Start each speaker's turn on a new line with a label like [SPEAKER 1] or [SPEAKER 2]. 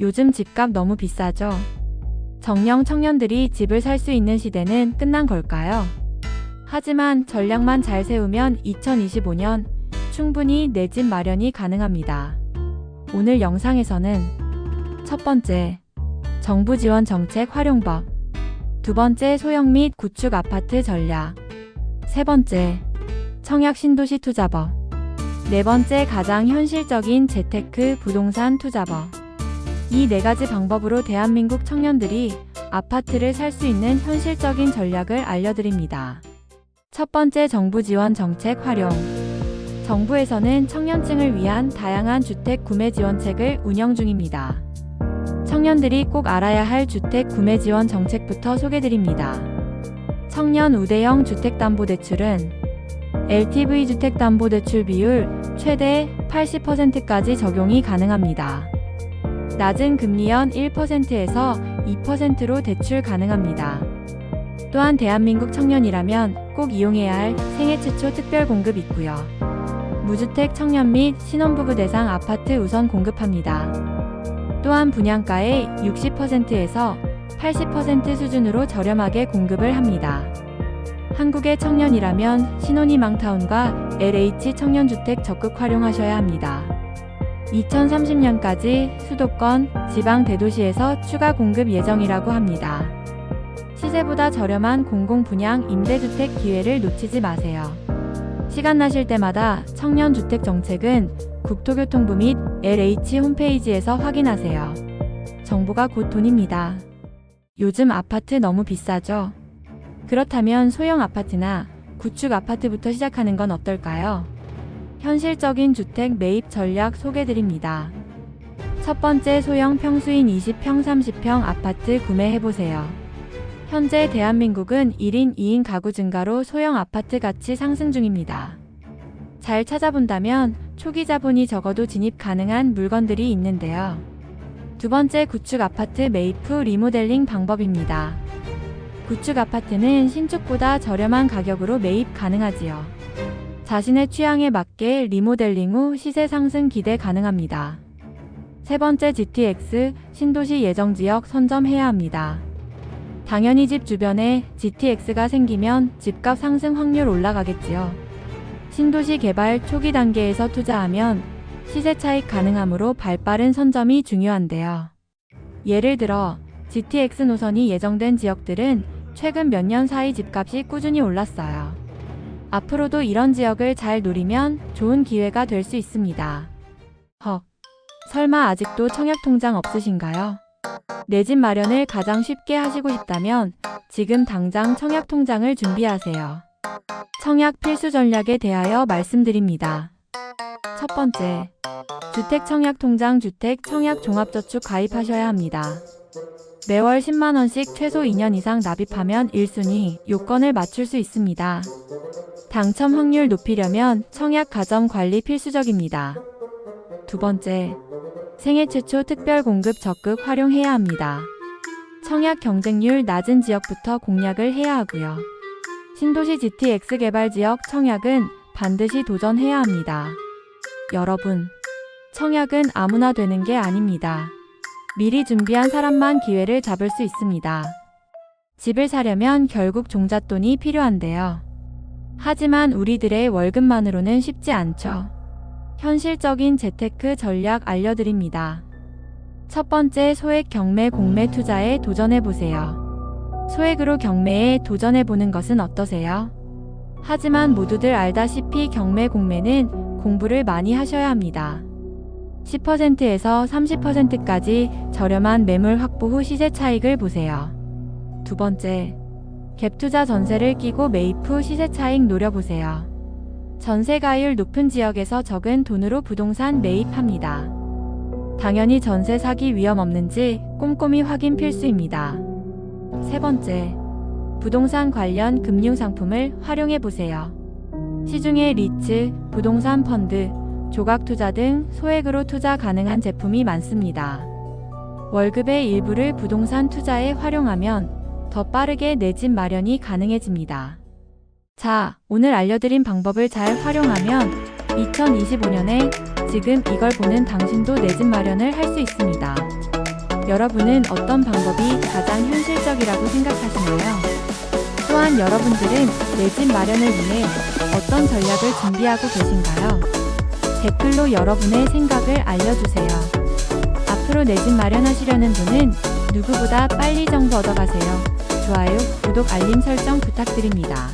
[SPEAKER 1] 요즘 집값 너무 비싸죠? 정령 청년들이 집을 살 수 있는 시대는 끝난 걸까요? 하지만 전략만 잘 세우면 2025년 충분히 내 집 마련이 가능합니다. 오늘 영상에서는 첫 번째, 정부 지원 정책 활용법. 두 번째, 소형 및 구축 아파트 전략. 세 번째, 청약 신도시 투자법. 네 번째, 가장 현실적인 재테크 부동산 투자법. 이 네 가지 방법으로 대한민국 청년들이 아파트를 살 수 있는 현실적인 전략을 알려드립니다. 첫 번째 정부 지원 정책 활용. 정부에서는 청년층을 위한 다양한 주택 구매 지원책을 운영 중입니다. 청년들이 꼭 알아야 할 주택 구매 지원 정책부터 소개드립니다. 청년 우대형 주택담보대출은 LTV 주택담보대출 비율 최대 80%까지 적용이 가능합니다. 낮은 금리연 1%에서 2%로 대출 가능합니다. 또한 대한민국 청년이라면 꼭 이용해야 할 생애 최초 특별 공급 있고요. 무주택 청년 및 신혼부부 대상 아파트 우선 공급합니다. 또한 분양가의 60%에서 80% 수준으로 저렴하게 공급을 합니다. 한국의 청년이라면 신혼희망타운과 LH 청년주택 적극 활용하셔야 합니다. 2030년까지 수도권, 지방 대도시에서 추가 공급 예정이라고 합니다. 시세보다 저렴한 공공분양 임대주택 기회를 놓치지 마세요. 시간 나실 때마다 청년주택 정책은 국토교통부 및 LH 홈페이지에서 확인하세요. 정보가 곧 돈입니다. 요즘 아파트 너무 비싸죠? 그렇다면 소형 아파트나 구축 아파트부터 시작하는 건 어떨까요? 현실적인 주택 매입 전략 소개드립니다. 첫 번째 소형 평수인 20평 30평 아파트 구매해보세요. 현재 대한민국은 1인 2인 가구 증가로 소형 아파트 가치 상승 중입니다. 잘 찾아본다면 초기 자본이 적어도 진입 가능한 물건들이 있는데요. 두 번째 구축 아파트 매입 후 리모델링 방법입니다. 구축 아파트는 신축보다 저렴한 가격으로 매입 가능하지요. 자신의 취향에 맞게 리모델링 후 시세 상승 기대 가능합니다. 세 번째 GTX 신도시 예정 지역 선점해야 합니다. 당연히 집 주변에 GTX가 생기면 집값 상승 확률 올라가겠지요. 신도시 개발 초기 단계에서 투자하면 시세 차익 가능하므로 발빠른 선점이 중요한데요. 예를 들어 GTX 노선이 예정된 지역들은 최근 몇 년 사이 집값이 꾸준히 올랐어요. 앞으로도 이런 지역을 잘 노리면 좋은 기회가 될 수 있습니다. 헉, 설마 아직도 청약통장 없으신가요? 내 집 마련을 가장 쉽게 하시고 싶다면 지금 당장 청약통장을 준비하세요. 청약 필수 전략에 대하여 말씀드립니다. 첫 번째, 주택청약통장 주택 청약 종합저축 가입하셔야 합니다. 매월 10만원씩 최소 2년 이상 납입하면 1순위 요건을 맞출 수 있습니다. 당첨 확률 높이려면 청약 가점 관리 필수적입니다. 두 번째, 생애 최초 특별 공급 적극 활용해야 합니다. 청약 경쟁률 낮은 지역부터 공략을 해야 하고요. 신도시 GTX 개발 지역 청약은 반드시 도전해야 합니다. 여러분, 청약은 아무나 되는 게 아닙니다. 미리 준비한 사람만 기회를 잡을 수 있습니다. 집을 사려면 결국 종잣돈이 필요한데요. 하지만 우리들의 월급만으로는 쉽지 않죠. 현실적인 재테크 전략 알려드립니다. 첫 번째 소액 경매 공매 투자에 도전해보세요. 소액으로 경매에 도전해보는 것은 어떠세요? 하지만 모두들 알다시피 경매 공매는 공부를 많이 하셔야 합니다. 10%에서 30%까지 저렴한 매물 확보 후 시세 차익을 보세요. 두 번째, 갭 투자 전세를 끼고 매입 후 시세 차익 노려보세요. 전세가율 높은 지역에서 적은 돈으로 부동산 매입합니다. 당연히 전세 사기 위험 없는지 꼼꼼히 확인 필수입니다. 세 번째, 부동산 관련 금융 상품을 활용해 보세요. 시중에 리츠, 부동산 펀드, 조각 투자 등 소액으로 투자 가능한 제품이 많습니다. 월급의 일부를 부동산 투자에 활용하면 더 빠르게 내 집 마련이 가능해집니다. 자, 오늘 알려드린 방법을 잘 활용하면 2025년에 지금 이걸 보는 당신도 내 집 마련을 할 수 있습니다. 여러분은 어떤 방법이 가장 현실적이라고 생각하시나요? 또한 여러분들은 내 집 마련을 위해 어떤 전략을 준비하고 계신가요? 댓글로 여러분의 생각을 알려주세요. 앞으로 내 집 마련하시려는 분은 누구보다 빨리 정보 얻어가세요. 좋아요, 구독, 알림 설정 부탁드립니다.